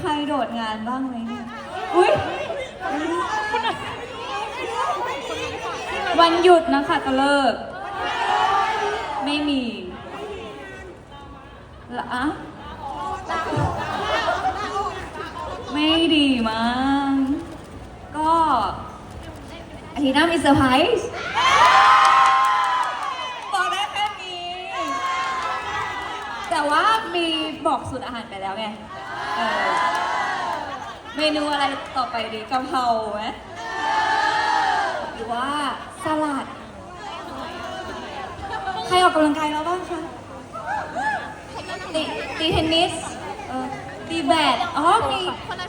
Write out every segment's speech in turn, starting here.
ใครโดดงานบ้างไหมเนี่ยอุ้ยวันหยุดนะคะก็เลิก ไม่มีละอะไม่ดีมั้งก็อาทิตย์หน้ามีเซอร์ไพรส์บอกได้แค่นี้ แต่ว่ามีบอกสูตรอาหารไปแล้วไงเออเมนูอะไรต่อไปดีกะเพราไหมหรือว่าสลัด ใครออกกำลังกายแล้วบ้างคะตีตีเทนนิสเออตีแบด อ๋อ มี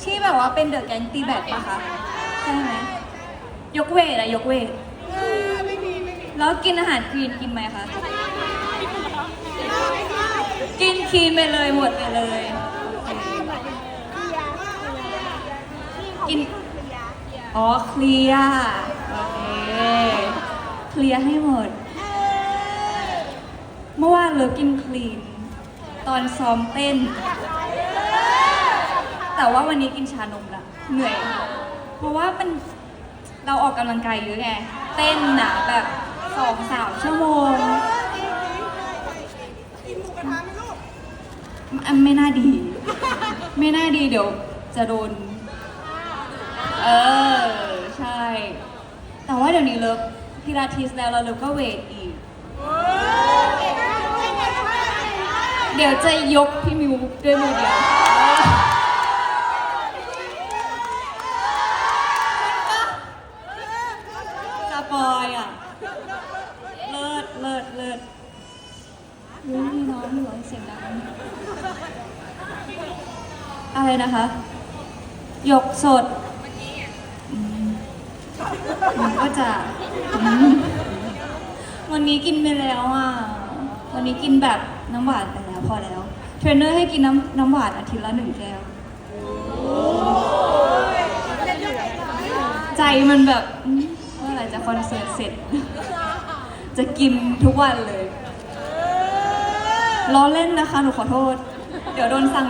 ที่แบบว่าเป็นเดอะแก๊งตีแบดปะคะ ใช่ไหม ยกเวทอะยกเวท แล้วกินอาหารคลีนกินไหมคะ คลีนไปเลยหมดไปเลย กิน อ๋อ เคลียร์โอเค เคลียร์ให้หมด เมื่อวานเลิฟกินคลีน ตอนซ้อมเต้น แต่ว่าวันนี้กินชานมละเหนื่อย เพราะว่ามันเราออกกำลังกายเยอะไง เต้นหนะแบบสองสามชั่วโมง อันไม่น่าดี ไม่น่าดีเดี๋ยวจะโดน เออ ใช่ แต่ว่าเดี๋ยวนี้เลิฟพิลาทิสแล้วเราเลิฟก็เวทอีก เดี๋ยวจะยกพี่มิวด้วยมือเดียวสปอยอะ เลิศเลิศเลิศ รู้มีน้องมีร้องเสียงดังอะไรนะคะหยกสดมมันก็จะอืมวันนี้กินไปแล้วอะ วันนี้กินแบบน้ำหวานไปแล้วพอแล้ว เทรนเนอร์ให้กินน้ำน้ำหวานอาทิตย์ละหนึ่งแก้ว ใจมันแบบอืมเมื่อไหร่จะคอนเสิร์ตเสร็จ จะกินทุกวันเลย ล้อเล่นนะคะ หนูขอโทษ เดี๋ยวโดนสั่ง